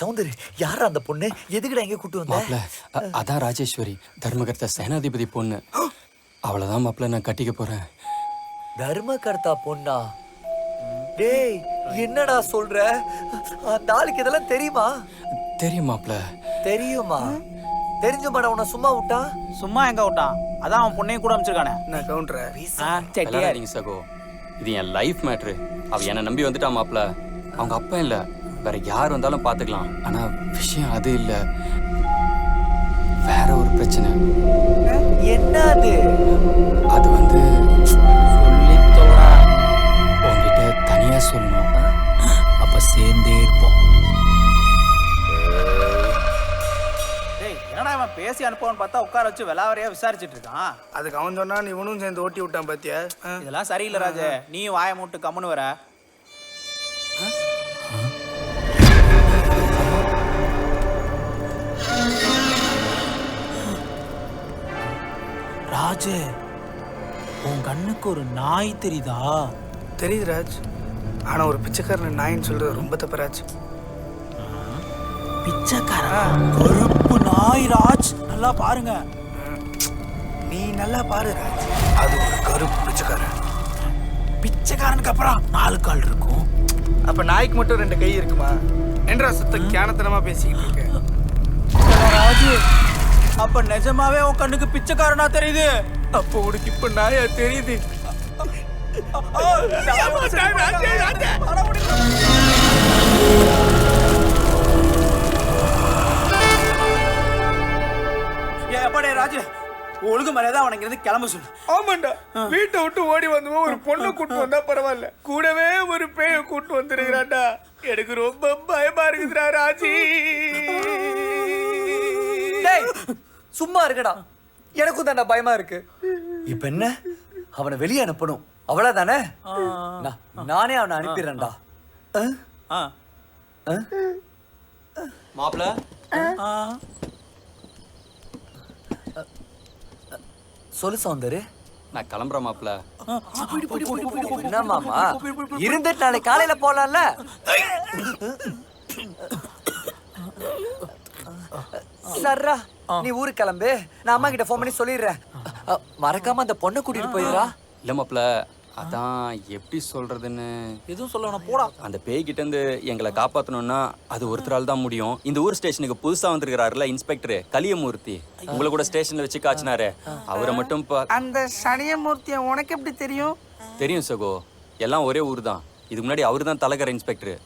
சௌந்தர் யாரா அந்த பொண்ணு? எதுக்குடா எங்க கூட்டு வந்த? மாப்பிள அ- அதான் ராஜேஸ்வரி தர்மகர்த்தா சேனாதிபதி பொண்ணு. அவளைதான் மாப்பிள நான் கட்டிக்க போறேன். தர்மகர்த்தா பொண்ணா? டேய் என்னடா சொல்ற? அந்த ஆளுக்கு இதெல்லாம் தெரியுமா? தெரியும் மாப்பிள தெரியுமா? தெரிஞ்சுமாடா உன்னை சும்மா விட்டா? சும்மா எங்க விட்டான் அதான் அவன் பொண்ணையும் கூட அமைச்சிருக்கானே. நான் கவுண்டர? ஆ செட்டியார் விளையாடாதீங்க சகோ. இது என் லைஃப் மேட்ரு அவ என்னை நம்பி வந்துட்டா மாப்பிள அவங்க அப்பா இல்ல. வேற யார் வந்தாலும் பாத்துக்கலாம் ஆனா விஷயம் அது இல்ல. வேற ஒரு பிரச்சனை. என்னது? அது வந்து சொல்லித்தோடா உங்ககிட்ட தனியா சொல்லணும். அப்ப சேர்ந்தே இருப்போம். டேய் என்னடா இவன் பேசி அனுப்புவான்னு பார்த்தா உட்கார வச்சு விளாவறையா விசாரிச்சுட்டு இருக்கான்? அதுக்கு அவன் சொன்னா நீ இவனும் சேர்ந்து ஓட்டி விட்டான் பாத்தியா? இதெல்லாம் சரியில்லை ராஜு. நீ வாயை மூட்டு கம்முன்னு வர. ராஜு உன் கண்ணுக்கு ஒரு நாய் தெரியுதா? தெரியுது ராஜ். ஆனா ஒரு பிச்சைக்காரன் நாயின்னு சொல்றது ரொம்ப தப்பராஜ் பிச்சைக்காரன்? கருப்பு நாய் ராஜ். நல்லா பாருங்க. நீ நல்லா பாரு ராஜ். அது ஒரு கருப்பு பிச்சைக்காரன். பிச்சைக்காரனுக்கு அப்புறம் நாலு கால் இருக்கும். அப்ப நாய்க்கு மட்டும் ரெண்டு கை இருக்குமா? என்றா சுத்த கேனத்தனமா பேசிக்கிட்டு இருக்க? ராஜு அப்ப நிஜமாவே உன் கண்ணுக்கு பிச்சைக்காரனா தெரியுது? அப்போ உனக்கு இப்ப நாயா தெரியுது. எப்படே ராஜு ஒழுங்கு மரியாதை அவனுக்கு இருந்து கிளம்ப சொல்லு. ஆமாண்டா. வீட்டை விட்டு ஓடி வந்தவன் ஒரு பொண்ணை கூட்டு வந்தா பரவாயில்ல. கூடவே ஒரு பேய கூட்டு வந்துருக்கிறான்டா. எனக்கு ரொம்ப பயமா இருக்குதுடா ராஜி. டேய் சும்மா இருக்கடா எனக்கும் தான்டா பயமா இருக்கு. இப்ப என்ன? அவனை வெளியே அனுப்பணும். அவ்வளவுதானே? நான்- நானே அவனை அனுப்பிடுறேன்டா. அஹ்? ஆ. அஹ்? மாப்பிள. சொல்லு சௌந்தரு. நான் கிளம்புறேன் மாப்பிள. என்ன மாமா? இருந்துட்டு நாளைக்கு காலையில போலாம்ல? சர்ரா நீ ஊருக்கு கிளம்பு. நான் அம்மா கிட்ட ஃபோன் பண்ணி சொல்லிடுறேன். மறக்காம அந்த பொண்ணை கூட்டிட்டு போயிடுறா. இல்ல மாப்பிள அதான் எப்படி சொல்றதுன்னு. எதுவும் சொல்ல போடா. அந்த பேய்கிட்ட இருந்து எங்களை காப்பாத்தணும்னா அது ஒருத்தரால் தான் முடியும். இந்த ஊர் ஸ்டேஷனுக்கு புதுசா வந்திருக்கிறாருல இன்ஸ்பெக்டர் கலியமூர்த்தி. உங்களை கூட ஸ்டேஷன்ல வச்சு காய்ச்சினாரு அவரை மட்டும் அந்த சனியமூர்த்திய உனக்கு எப்படி தெரியும்? தெரியும் சகோ. எல்லாம் ஒரே ஊர் தான் இதுக்கு முன்னாடி அவர் தான் தலைகர இன்ஸ்பெக்டர்.